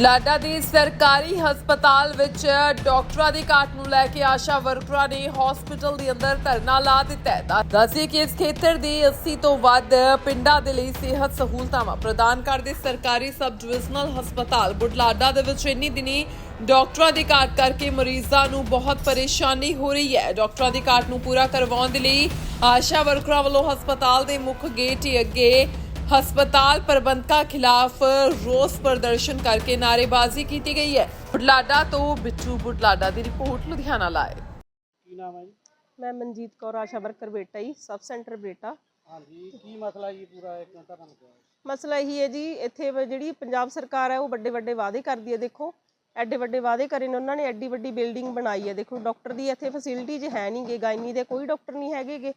ਬੁਢਲਾਡਾ ਦੇ ਸਰਕਾਰੀ ਹਸਪਤਾਲ ਵਿੱਚ ਡਾਕਟਰਾਂ ਦੀ ਘਾਟ ਨੂੰ ਲੈ ਕੇ ਆਸ਼ਾ ਵਰਕਰਾਂ ਨੇ ਹਸਪਤਾਲ ਦੇ ਅੰਦਰ ਧਰਨਾ ਲਾ ਦਿੱਤਾ ਹੈ। ਦੱਸਿਏ ਕਿ ਇਸ ਖੇਤਰ ਦੇ 80 ਤੋਂ ਵੱਧ ਪਿੰਡਾਂ ਦੇ ਲਈ ਸਿਹਤ ਸਹੂਲਤਾਵਾਂ ਪ੍ਰਦਾਨ ਕਰਦੇ ਸਰਕਾਰੀ ਸਬ ਡਿਵੀਜ਼ਨਲ ਹਸਪਤਾਲ ਬੁਢਲਾਡਾ ਦੇ ਵਿੱਚ ਇੰਨੀ ਦਿਨੀ ਡਾਕਟਰਾਂ ਦੀ ਘਾਟ ਕਰਕੇ ਮਰੀਜ਼ਾਂ ਨੂੰ ਬਹੁਤ ਪਰੇਸ਼ਾਨੀ ਹੋ ਰਹੀ ਹੈ। ਡਾਕਟਰਾਂ ਦੀ ਘਾਟ ਨੂੰ ਪੂਰਾ ਕਰਵਾਉਣ ਦੇ ਲਈ ਆਸ਼ਾ ਵਰਕਰਾਂ ਵੱਲੋਂ ਹਸਪਤਾਲ ਦੇ ਮੁੱਖ ਗੇਟ ਹੀ ਅੱਗੇ ਹਸਪਤਾਲ ਪ੍ਰਬੰਧਕਾਂ ਖਿਲਾਫ ਰੋਸ ਪ੍ਰਦਰਸ਼ਨ ਕਰਕੇ ਨਾਅਰੇਬਾਜ਼ੀ ਕੀਤੀ ਗਈ ਹੈ। ਬੁਢਲਾਡਾ ਤੋਂ ਬਿੱਟੂ ਬੁਢਲਾਡਾ ਦੀ ਰਿਪੋਰਟ ਲੁਧਿਆਣਾ ਲਾਏ। ਕੀ ਨਾਮ ਹੈ ਜੀ? ਮੈਂ ਮਨਜੀਤ ਕੌਰ ਆਸ਼ਾ ਵਰਕਰ ਬੇਟਾ ਜੀ ਸਬ ਸੈਂਟਰ ਬੇਟਾ। ਹਾਂਜੀ ਕੀ ਮਸਲਾ ਜੀ ਪੂਰਾ ਇੱਕ ਧਰਨ ਲੱਗਿਆ ਹੋਇਆ? ਮਸਲਾ ਇਹੀ ਹੈ ਜੀ ਇੱਥੇ ਜਿਹੜੀ ਪੰਜਾਬ ਸਰਕਾਰ ਹੈ ਉਹ ਵੱਡੇ ਵੱਡੇ ਵਾਅਦੇ ਕਰਦੀ ਹੈ ਦੇਖੋ। ਐਡੇ ਵੱਡੇ ਵਾਅਦੇ ਕਰੇ ਨੇ ਉਹਨਾਂ ਨੇ ਐਡੀ ਵੱਡੀ ਬਿਲਡਿੰਗ ਬਣਾਈ ਹੈ ਦੇਖੋ। ਡਾਕਟਰ ਦੀ ਇੱਥੇ ਫੈਸਿਲਿਟੀਜ਼ ਹੈ ਨਹੀਂਗੇ ਗਾਇਨੀ ਦੇ ਕੋਈ ਡਾਕਟਰ ਨਹੀਂ ਹੈਗੇਗੇ।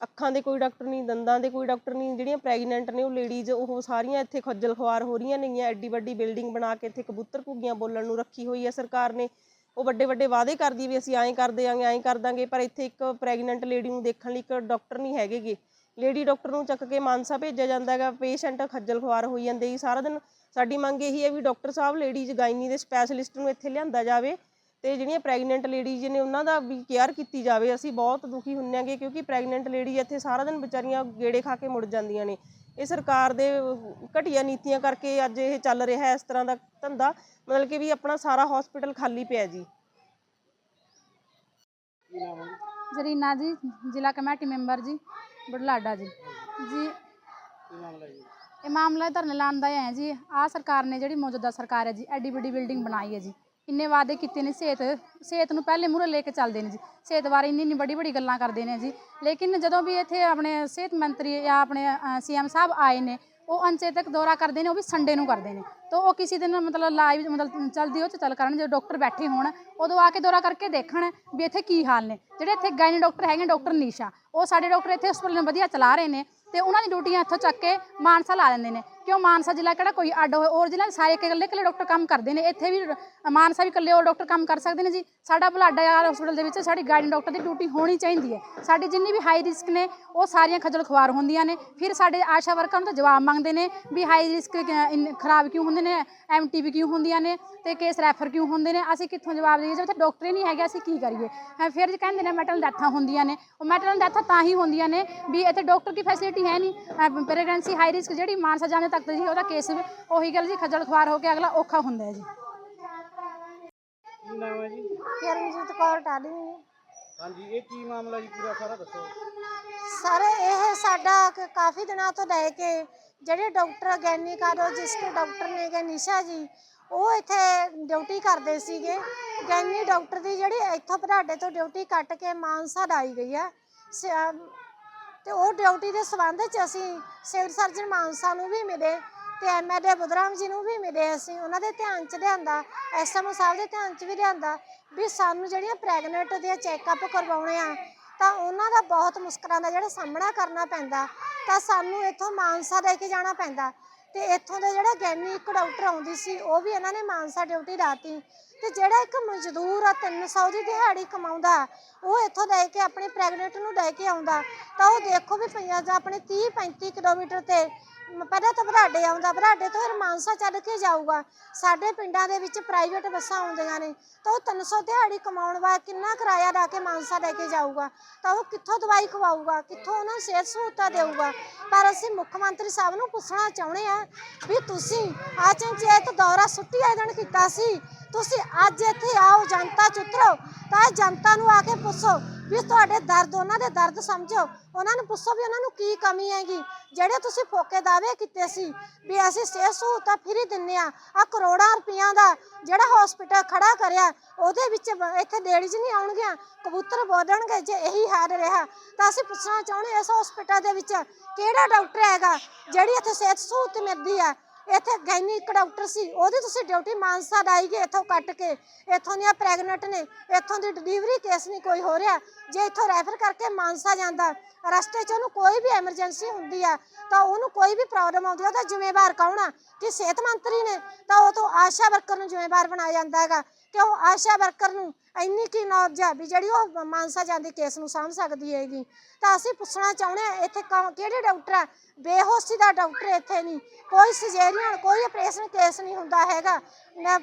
ਅੱਖਾਂ ਦੇ ਕੋਈ ਡਾਕਟਰ ਨਹੀਂ, ਦੰਦਾਂ ਦੇ ਕੋਈ ਡਾਕਟਰ ਨਹੀਂ, ਜਿਹੜੀਆਂ ਪ੍ਰੈਗਨੈਂਟ ਨੇ ਉਹ ਲੇਡੀਜ਼ ਉਹ ਸਾਰੀਆਂ ਇੱਥੇ ਖੱਜਲ ਖੁਆਰ ਹੋ ਰਹੀਆਂ ਨੇਗੀਆਂ, ਐਡੀ ਵੱਡੀ ਬਿਲਡਿੰਗ ਬਣਾ ਕੇ ਇੱਥੇ ਕਬੂਤਰ ਘੁੱਗੀਆਂ ਬੋਲਣ ਨੂੰ ਰੱਖੀ ਹੋਈ ਹੈ ਸਰਕਾਰ ਨੇ। ਉਹ ਵੱਡੇ ਵੱਡੇ ਵਾਅਦੇ ਕਰਦੀ ਵੀ ਅਸੀਂ ਐਂ ਕਰ ਦਿਆਂਗੇ, ਐਂ ਕਰ ਦਾਂਗੇ, ਪਰ ਇੱਥੇ ਇੱਕ ਪ੍ਰੈਗਨੈਂਟ ਲੇਡੀ ਨੂੰ ਦੇਖਣ ਲਈ ਇੱਕ ਡਾਕਟਰ ਨਹੀਂ ਹੈਗੇਗੇ। ਲੇਡੀ ਡਾਕਟਰ ਨੂੰ ਚੱਕ ਕੇ ਮਾਨਸਾ ਭੇਜਿਆ ਜਾਂਦਾ ਹੈਗਾ ਪੇਸ਼ੈਂਟ ਖੱਜਲ ਖੁਆਰ ਹੋਈ ਜਾਂਦੇ ਜੀ ਸਾਰਾ ਦਿਨ। ਸਾਡੀ ਮੰਗ ਇਹੀ ਹੈ ਵੀ ਡਾਕਟਰ ਸਾਹਿਬ ਲੇਡੀਜ਼ ਗਾਇਨੀ ਦੇ ਸਪੈਸ਼ਲਿਸਟ ਨੂੰ ਇੱਥੇ ਲਿਆਂਦਾ ਜਾਵੇ। ਤੇ ਜਿਹੜੀਆਂ ਪ੍ਰੈਗਨੈਂਟ ਲੇਡੀਜ਼ ਨੇ ਉਹਨਾਂ ਦਾ ਵੀ ਕੇਅਰ ਕੀਤੀ ਜਾਵੇ, ਅਸੀਂ ਬਹੁਤ ਦੁਖੀ ਹੁੰਨੇ ਆਂਗੇ ਕਿਉਂਕਿ ਪ੍ਰੈਗਨੈਂਟ ਲੇਡੀ ਇੱਥੇ ਸਾਰਾ ਦਿਨ ਵਿਚਾਰੀਆਂ ਗੇੜੇ ਖਾ ਕੇ ਮੁੜ ਜਾਂਦੀਆਂ ਨੇ। ਇਹ ਸਰਕਾਰ ਦੇ ਘਟੀਆ ਨੀਤੀਆਂ ਕਰਕੇ ਅੱਜ ਇਹ ਚੱਲ ਰਿਹਾ ਹੈ ਇਸ ਤਰ੍ਹਾਂ ਦਾ ਧੰਦਾ, ਮਤਲਬ ਕਿ ਵੀ ਆਪਣਾ ਸਾਰਾ ਹਸਪੀਟਲ ਖਾਲੀ ਪਿਆ ਜੀ। ਜ਼ਰੀਨਾ ਜੀ, ਜ਼ਿਲ੍ਹਾ ਕਮੇਟੀ ਮੈਂਬਰ ਜੀ ਬੁਢਲਾਡਾ ਜੀ। ਜੀ, ਇਹ ਮਾਮਲਾ ਧਰਨੇ ਲਾਉਣ ਦਾ ਹੈ ਜੀ। ਆਹ ਸਰਕਾਰ ਨੇ ਜਿਹੜੀ ਮੌਜੂਦਾ ਸਰਕਾਰ ਹੈ ਜੀ, ਐਡੀ ਵੱਡੀ ਬਿਲਡਿੰਗ ਬਣਾਈ ਹੈ ਜੀ। ਇੰਨੇ ਵਾਅਦੇ ਕੀਤੇ ਨੇ ਸਿਹਤ ਸਿਹਤ ਨੂੰ ਪਹਿਲੇ ਮੂਹਰੇ ਲੈ ਕੇ ਚੱਲਦੇ ਨੇ ਜੀ। ਸਿਹਤ ਬਾਰੇ ਇੰਨੀ ਇੰਨੀ ਵੱਡੀ ਵੱਡੀ ਗੱਲਾਂ ਕਰਦੇ ਨੇ ਜੀ। ਲੇਕਿਨ ਜਦੋਂ ਵੀ ਇੱਥੇ ਆਪਣੇ ਸਿਹਤ ਮੰਤਰੀ ਜਾਂ ਆਪਣੇ ਸੀਐਮ ਸਾਹਿਬ ਆਏ ਨੇ, ਉਹ ਅਨਚੇਤਕ ਦੌਰਾ ਕਰਦੇ ਨੇ, ਉਹ ਵੀ ਸੰਡੇ ਨੂੰ ਕਰਦੇ ਨੇ। ਤਾਂ ਉਹ ਕਿਸੇ ਦਿਨ ਮਤਲਬ ਲਾਈਵ ਮਤਲਬ ਚਲਦੀ ਉਹ 'ਚ ਚੱਲ ਕਰਨ, ਜਦੋਂ ਡਾਕਟਰ ਬੈਠੇ ਹੋਣ, ਉਦੋਂ ਆ ਕੇ ਦੌਰਾ ਕਰਕੇ ਦੇਖਣ ਵੀ ਇੱਥੇ ਕੀ ਹਾਲ ਨੇ। ਜਿਹੜੇ ਇੱਥੇ ਗਾਇਨੀ ਡਾਕਟਰ ਹੈਗੇ ਡਾਕਟਰ ਨੀਸ਼ਾ, ਉਹ ਸਾਡੇ ਡਾਕਟਰ ਇੱਥੇ ਹਸਪਤਾਲ ਨੂੰ ਵਧੀਆ ਚਲਾ ਰਹੇ ਨੇ ਤੇ ਉਹਨਾਂ ਦੀ ਡਿਊਟੀਆਂ ਇੱਥੋਂ ਚੱਕ ਕੇ ਮਾਨਸਾ ਲਾ ਦਿੰਦੇ ਨੇ। ਕਿਉਂ ਮਾਨਸਾ ਜ਼ਿਲ੍ਹਾ ਕਿਹੜਾ ਕੋਈ ਅੱਡ ਹੋਏ? ਔਰ ਜ਼ਿਲ੍ਹਾ 'ਚ ਸਾਰੇ ਇਕੱਲੇ ਇਕੱਲੇ ਡਾਕਟਰ ਕੰਮ ਕਰਦੇ ਨੇ। ਇੱਥੇ ਵੀ ਮਾਨਸਾ ਵੀ ਇਕੱਲੇ ਉਹ ਡਾਕਟਰ ਕੰਮ ਕਰ ਸਕਦੇ ਨੇ ਜੀ। ਸਾਡਾ ਬੁਲਾਡਾ ਯਾਰ ਹਸਪਤਾਲ ਦੇ ਵਿੱਚ ਸਾਡੀ ਗਾਇਨੀ ਡਾਕਟਰ ਦੀ ਡਿਊਟੀ ਹੋਣੀ ਚਾਹੀਦੀ ਹੈ। ਸਾਡੀ ਜਿੰਨੀ ਵੀ ਹਾਈ ਰਿਸਕ ਨੇ, ਉਹ ਸਾਰੀਆਂ ਖੱਜਲ ਖੁਆਰ ਹੁੰਦੀਆਂ ਨੇ। ਫਿਰ ਸਾਡੇ ਆਸ਼ਾ ਵਰਕਰਾਂ ਨੂੰ ਤਾਂ ਜਵਾਬ ਮੰਗਦੇ ਨੇ ਵੀ ਹਾਈ ਰਿਸਕ ਖਰਾਬ ਕਿਉਂ ਹੁੰਦੇ ਨੇ? ਐਮਟੀਵੀ ਕਿਉਂ ਹੁੰਦੀਆਂ ਨੇ? ਤੇ ਕੇਸ ਰੈਫਰ ਕਿਉਂ ਹੁੰਦੇ ਨੇ? ਅਸੀਂ ਕਿੱਥੋਂ ਜਵਾਬ ਦੇਈਏ? ਜੇ ਉੱਥੇ ਡਾਕਟਰ ਹੀ ਨਹੀਂ ਹੈਗੇ, ਅਸੀਂ ਕੀ ਕਰੀਏ? ਫਿਰ ਕਹਿੰਦੇ ਨੇ ਮੈਟਰਨਲ ਡੈਥਾਂ ਹੁੰਦੀਆਂ ਨੇ। ਉਹ ਮੈਟਲ ਡੈਥਾਂ ਤਾਂ ਹੀ ਹੁੰਦੀਆਂ ਨੇ ਵੀ ਇੱਥੇ ਡਾਕਟਰ ਕੀ ਫੈਸਿਲਿਟੀ ਹੈ ਨਹੀਂ। ਪ੍ਰੈਗਨੈਂਸੀ ਹਾਈ ਰਿਸਕ ਜਿਹੜੀ ਮਾਨਸਾ ਜਾਂਦੇ ਤੱਕ ਜੀ ਉਹਦਾ ਕੇਸ ਉਹੀ ਗੱਲ ਜੀ ਖੱਜਲ ਖੁਆਰ ਹੋ ਕੇ ਅਗਲਾ ਔਖਾ ਹੁੰਦਾ ਹੈ ਜੀ। ਕੀ ਨਾਮ ਹੈ ਜੀ? ਕਿਰਨਜੀਤ ਕੌਰ ਟਾਲੀ ਹਾਂਜੀ ਇਹ ਕੀ ਮਾਮਲਾ ਜੀ? ਪੂਰਾ ਸਾਰਾ ਦੱਸੋ। ਸਰ ਇਹ ਸਾਡਾ ਕ- ਕਾਫੀ ਦਿਨਾਂ ਤੋਂ ਲੈ ਕੇ ਜਿਹੜੇ ਡਾਕਟਰ ਗੈਨੀਕਾਲੋਜਿਸਟ ਡਾਕਟਰ ਨੇਗੇ ਨਿਸ਼ਾ ਜੀ ਉਹ ਇੱਥੇ ਡਿਊਟੀ ਕਰਦੇ ਸੀਗੇ। ਗੈਨੀ ਡਾਕਟਰ ਦੀ ਜਿਹੜੀ ਇੱਥੋਂ ਭਰਾਡੇ ਤੋਂ ਡਿਊਟੀ ਕੱਟ ਕੇ ਮਾਨਸਾ ਲਾਈ ਗਈ ਆ ਸ- ਅਮ ਤੇ ਉਹ ਡਿਊਟੀ ਦੇ ਸੰਬੰਧ ਚ ਅਸੀਂ ਸਿਵਲ ਸਰਜਨ ਮਾਨਸਾ ਨੂੰ ਵੀ ਮਿਲੇ ਤੇ ਐਮਐਲਏ ਬੁਧਰਾਮ ਜੀ ਨੂੰ ਵੀ ਮਿਲੇ ਅਸੀਂ। ਉਹਨਾਂ ਦੇ ਧਿਆਨ ਚ ਲਿਆਂਦਾ ਐਸਐਮਓ ਸਾਹਿਬ ਦੇ ਧਿਆਨ ਚ ਵੀ ਲਿਆਂਦਾ ਵੀ ਸਾਨੂੰ ਜਿਹੜੀਆਂ ਪ੍ਰੈਗਨੈਂਟ ਦੇ ਚੈੱਕਅਪ ਕਰਵਾਉਣੇ ਆ, ਤਾਂ ਉਹਨਾਂ ਦਾ ਬਹੁਤ ਮੁਸ਼ਕਲਾਂ ਦਾ ਜਿਹੜਾ ਸਾਹਮਣਾ ਕਰਨਾ ਪੈਂਦਾ, ਤਾਂ ਸਾਨੂੰ ਇੱਥੋਂ ਮਾਨਸਾ ਲੈ ਕੇ ਜਾਣਾ ਪੈਂਦਾ। ਤੇ ਇੱਥੋਂ ਦੇ ਜਿਹੜਾ ਗੈਨੀ ਇੱਕ ਡਾਕਟਰ ਆਉਂਦੀ ਸੀ, ਉਹ ਵੀ ਇਹਨਾਂ ਨੇ ਮਾਨਸਾ ਡਿਊਟੀ ਲਾਤੀ। ਤੇ ਜਿਹੜਾ ਇੱਕ ਮਜ਼ਦੂਰ ਆ 300 ਦੀ ਦਿਹਾੜੀ ਕਮਾਉਂਦਾ, ਉਹ ਇੱਥੋਂ ਲੈ ਕੇ ਆਪਣੇ ਪ੍ਰੈਗਨੈਂਟ ਨੂੰ ਲੈ ਕੇ ਆਉਂਦਾ। ਤਾਂ ਉਹ ਦੇਖੋ ਵੀ ਪਈਆਂ ਆਪਣੇ 30 35 ਕਿਲੋਮੀਟਰ ਤੇ ਪਹਿਲਾਂ ਤਾਂ ਬਰਾਡੇ ਆਉਂਦਾ, ਬਰਾਡੇ ਤੋਂ ਫਿਰ ਮਾਨਸਾ ਚੱਲ ਕੇ ਜਾਊਗਾ। ਸਾਡੇ ਪਿੰਡਾਂ ਦੇ ਵਿੱਚ ਪ੍ਰਾਈਵੇਟ ਬੱਸਾਂ ਆਉਂਦੀਆਂ ਨੇ, ਤਾਂ ਉਹ 300 ਦਿਹਾੜੀ ਕਮਾਉਣ ਵਾਲਾ ਕਿੰਨਾ ਕਿਰਾਇਆ ਲਾ ਕੇ ਮਾਨਸਾ ਲੈ ਕੇ ਜਾਊਗਾ? ਤਾਂ ਉਹ ਕਿੱਥੋਂ ਦਵਾਈ ਖਵਾਊਗਾ? ਕਿੱਥੋਂ ਉਹਨਾਂ ਨੂੰ ਸਿਹਤ ਸਹੂਲਤਾਂ ਦੇਊਗਾ? ਪਰ ਅਸੀਂ ਮੁੱਖ ਮੰਤਰੀ ਸਾਹਿਬ ਨੂੰ ਪੁੱਛਣਾ ਚਾਹੁੰਦੇ ਆ ਵੀ ਤੁਸੀਂ ਅਚਨਚੇਤ ਦੌਰਾ ਸੁੱਟੀ ਆਇਦਣ ਕੀਤਾ ਸੀ। ਤੁਸੀਂ ਅੱਜ ਇੱਥੇ ਆਓ, ਜਨਤਾ ਚ ਉਤਰੋ ਤਾਂ ਜਨਤਾ ਨੂੰ ਆ ਕੇ ਪੁੱਛੋ ਵੀ ਤੁਹਾਡੇ ਦਰਦ, ਉਹਨਾਂ ਦੇ ਦਰਦ ਸਮਝੋ। ਉਹਨਾਂ ਨੂੰ ਪੁੱਛੋ ਵੀ ਉਹਨਾਂ ਨੂੰ ਕੀ ਕਮੀ ਹੈਗੀ। ਜਿਹੜੇ ਤੁਸੀਂ ਫੋਕੇ ਦਾਅਵੇ ਕੀਤੇ ਸੀ ਵੀ ਅਸੀਂ ਸਿਹਤ ਸਹੂਲਤਾਂ ਫ੍ਰੀ ਦਿੰਨੇ ਆ ਆ ਕਰੋੜਾਂ ਰੁਪਈਆਂ ਦਾ ਜਿਹੜਾ ਹਸਪੀਟਲ ਖੜਾ ਕਰਿਆ, ਉਹਦੇ ਵਿੱਚ ਇੱਥੇ ਲੇਡੀਜ਼ ਨਹੀਂ ਆਉਣਗੀਆਂ, ਕਬੂਤਰ ਬੋਲਣਗੇ ਜੇ ਇਹੀ ਹਾਲ ਰਿਹਾ, ਤਾਂ ਅਸੀਂ ਪੁੱਛਣਾ ਚਾਹੁੰਦੇ ਹਾਂ ਇਸ ਹਸਪੀਟਲ ਦੇ ਵਿੱਚ ਕਿਹੜਾ ਡਾਕਟਰ ਹੈਗਾ, ਜਿਹੜੀ ਇੱਥੇ ਸਿਹਤ ਸਹੂਲਤ ਮਿਲਦੀ ਆ। ਇੱਥੇ ਗੈਨੀ ਇੱਕ ਡਾਕਟਰ ਸੀ, ਉਹਦੀ ਤੁਸੀਂ ਡਿਊਟੀ ਮਾਨਸਾ ਲਾਈ ਇੱਥੋਂ ਕੱਟ ਕੇ, ਇੱਥੋਂ ਦੀਆਂ ਪ੍ਰੈਗਨੈਂਟ ਨੇ, ਇੱਥੋਂ ਦੀ ਡਿਲੀਵਰੀ ਕੇਸ ਨਹੀਂ ਕੋਈ ਹੋ ਰਿਹਾ, ਜੇ ਇੱਥੋਂ ਰੈਫਰ ਕਰਕੇ ਮਾਨਸਾ ਜਾਂਦਾ, ਰਸਤੇ 'ਚ ਉਹਨੂੰ ਕੋਈ ਵੀ ਐਮਰਜੈਂਸੀ ਹੁੰਦੀ ਆ, ਤਾਂ ਉਹਨੂੰ ਕੋਈ ਵੀ ਪ੍ਰੋਬਲਮ ਆਉਂਦੀ ਆ, ਉਹਦਾ ਜ਼ਿੰਮੇਵਾਰ ਕੌਣ ਆ? ਕਿ ਸਿਹਤ ਮੰਤਰੀ ਨੇ, ਤਾਂ ਉਹ ਤੋਂ ਆਸ਼ਾ ਵਰਕਰ ਨੂੰ ਜ਼ਿੰਮੇਵਾਰ ਬਣਾਇਆ ਜਾਂਦਾ ਹੈਗਾ। ਕਿਉਂ ਆਸ਼ਾ ਵਰਕਰ ਨੂੰ ਇੰਨੀ ਕੀ ਨੌਲੇਜ ਆ ਵੀ ਜਿਹੜੀ ਉਹ ਮਾਨਸਾ ਜਾਂਦੀ ਕੇਸ ਨੂੰ ਸਾਂਭ ਸਕਦੀ ਹੈਗੀ? ਤਾਂ ਅਸੀਂ ਪੁੱਛਣਾ ਚਾਹੁੰਦੇ ਆ ਇੱਥੇ ਕੌਣ, ਕਿਹੜੇ ਡਾਕਟਰ ਆ? ਬੇਹੋਸ਼ੀ ਦਾ ਡਾਕਟਰ ਇੱਥੇ ਨਹੀਂ। ਕੋਈ ਸਰਜਰੀਅਨ ਕੋਈ ਆਪਰੇਸ਼ਨ ਕੇਸ ਨਹੀਂ ਹੁੰਦਾ ਹੈਗਾ। ਨਾ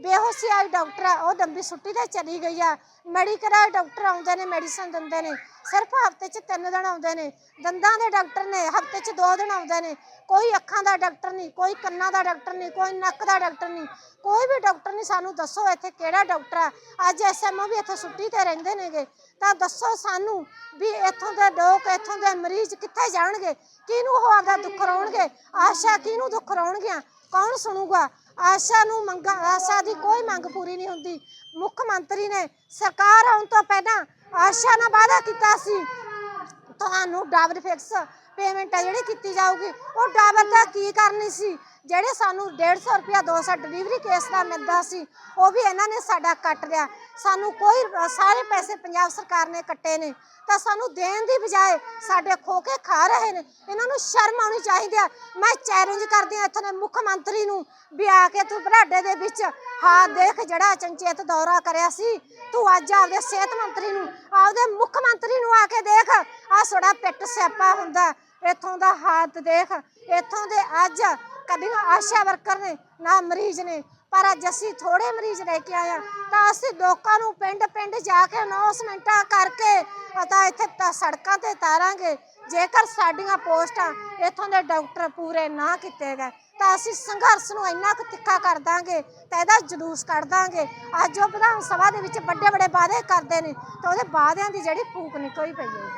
ਬੇਹੋਸ਼ੀ ਆਈ ਡਾਕਟਰ ਆ, ਉਹ ਦੰਬੀ ਛੁੱਟੀ ਤੇ ਚਲੀ ਗਈ ਆ। ਮੈਡੀਕਲ ਵਾਲੇ ਡਾਕਟਰ ਆਉਂਦੇ ਨੇ, ਮੈਡੀਸਨ ਦਿੰਦੇ ਨੇ। ਸਿਰਫ ਹਫ਼ਤੇ 'ਚ ਤਿੰਨ ਦਿਨ ਆਉਂਦੇ ਨੇ। ਦੰਦਾਂ ਦੇ ਡਾਕਟਰ ਨੇ, ਹਫ਼ਤੇ 'ਚ ਦੋ ਦਿਨ ਆਉਂਦੇ ਨੇ। ਕੋਈ ਅੱਖਾਂ ਦਾ ਡਾਕਟਰ ਨਹੀਂ, ਕੋਈ ਕੰਨਾਂ ਦਾ ਡਾਕਟਰ ਨਹੀਂ, ਕੋਈ ਨੱਕ ਦਾ ਡਾਕਟਰ ਨਹੀਂ। ਕੋਈ ਵੀ ਡਾਕਟਰ ਨਹੀਂ, ਸਾਨੂੰ ਦੱਸੋ ਇੱਥੇ ਕਿਹੜਾ ਡਾਕਟਰ ਆ। ਅੱਜ ਐਸਐਮਓ ਵੀ ਇੱਥੇ ਛੁੱਟੀ ਤੇ ਰਹਿੰਦੇ ਨੇਗੇ। ਤਾਂ ਦੱਸੋ ਸਾਨੂੰ ਵੀ ਇੱਥੋਂ ਦੇ ਲੋਕ, ਇੱਥੋਂ ਦੇ ਮਰੀਜ਼ ਕਿੱਥੇ ਜਾਣਗੇ? ਕਿਹਨੂੰ ਉਹ ਆਪਦਾ ਦੁੱਖ ਰੋਣਗੇ? ਆਸ਼ਾ, ਕਿਹਨੂੰ ਦੁੱਖ ਰੋਣਗੀਆਂ? ਕੌਣ ਸੁਣੂਗਾ? ਆਸ਼ਾ ਨੂੰ ਮੰਗਾ ਆਸ਼ਾ ਦੀ ਕੋਈ ਮੰਗ ਪੂਰੀ ਨਹੀਂ ਹੁੰਦੀ। ਮੁੱਖ ਮੰਤਰੀ ਨੇ ਸਰਕਾਰ ਆਉਣ ਤੋਂ ਪਹਿਲਾਂ ਆਸ਼ਾ ਨਾਲ ਵਾਅਦਾ ਕੀਤਾ ਸੀ। ਤੁਹਾਨੂੰ ਡਾਬਰ ਫਿਕਸ ਪੇਮੈਂਟ ਹੈ ਜਿਹੜੀ ਕੀਤੀ ਜਾਊਗੀ। ਉਹ ਡਾਬਰ ਦਾ ਕੀ ਕਰਨੀ ਸੀ? ਜਿਹੜੇ ਸਾਨੂੰ 150 ਰੁਪਿਆ 200 ਡਿਲੀਵਰੀ ਕੇਸ ਦਾ ਮਿਲਦਾ ਸੀ, ਉਹ ਵੀ ਇਹਨਾਂ ਨੇ ਸਾਡਾ ਕੱਟ ਲਿਆ। ਸਾਨੂੰ ਕੋਈ, ਸਾਰੇ ਪੈਸੇ ਪੰਜਾਬ ਸਰਕਾਰ ਨੇ ਕੱਟੇ ਨੇ। ਤਾਂ ਸਾਨੂੰ ਦੇਣ ਦੀ ਬਜਾਏ ਸਾਡੇ ਖੋ ਕੇ ਖਾ ਰਹੇ ਨੇ। ਇਹਨਾਂ ਨੂੰ ਸ਼ਰਮ ਆਉਣੀ ਚਾਹੀਦੀ ਆ। ਮੈਂ ਚੈਲੰਜ ਕਰਦੀ ਆ ਇੱਥੋਂ ਦੇ ਮੁੱਖ ਮੰਤਰੀ ਨੂੰ ਵੀ ਆ ਕੇ ਤੂੰ ਬਰਾਡੇ ਦੇ ਵਿੱਚ ਹਾਂ ਦੇਖ ਜਿਹੜਾ ਚੰਚੇਤ ਦੌਰਾ ਕਰਿਆ ਸੀ। ਤੂੰ ਅੱਜ ਆਪਦੇ ਸਿਹਤ ਮੰਤਰੀ ਨੂੰ, ਆਪਦੇ ਮੁੱਖ ਮੰਤਰੀ ਨੂੰ ਆ ਕੇ ਦੇਖ। ਆ ਸੋੜਾ ਪਿੱਟ ਸਿਆਪਾ ਹੁੰਦਾ। ਇੱਥੋਂ ਦਾ ਹਾਲਤ ਦੇਖ। ਇੱਥੋਂ ਦੇ ਅੱਜ ਕਦੀ ਆਸ਼ਾ ਵਰਕਰ ਨੇ, ਨਾ ਮਰੀਜ਼ ਨੇ, ਪਰ ਅੱਜ ਅਸੀਂ ਥੋੜੇ ਮਰੀਜ਼ ਲੈ ਕੇ ਆਇਆ ਤਾਂ ਅਸੀਂ ਲੋਕਾਂ ਨੂੰ ਪਿੰਡ ਪਿੰਡ ਜਾ ਕੇ ਅਨਾਉਂਸਮੈਂਟਾਂ ਕਰਕੇ ਪਤਾ ਇੱਥੇ ਤਾਂ ਸੜਕਾਂ ਤੇ ਤਾਰਾਂਗੇ ਜੇਕਰ ਸਾਡੀਆਂ ਪੋਸਟਾਂ ਇੱਥੋਂ ਦੇ ਡਾਕਟਰ ਪੂਰੇ ਨਾ ਕੀਤੇ ਗਏ, ਤਾਂ ਅਸੀਂ ਸੰਘਰਸ਼ ਨੂੰ ਇੰਨਾ ਕੁ ਤਿੱਖਾ ਕਰ ਦਾਂਗੇ ਤਾਂ ਇਹਦਾ ਜਲੂਸ ਕੱਢ ਦਾਂਗੇ। ਅੱਜ ਉਹ ਵਿਧਾਨ ਸਭਾ ਦੇ ਵਿੱਚ ਵੱਡੇ ਵੱਡੇ ਵਾਅਦੇ ਕਰਦੇ ਨੇ ਤਾਂ ਉਹਦੇ ਵਾਅਦਿਆਂ ਦੀ ਜਿਹੜੀ ਫੂਕ ਨਿਕਲੀ ਪਈ ਹੈ।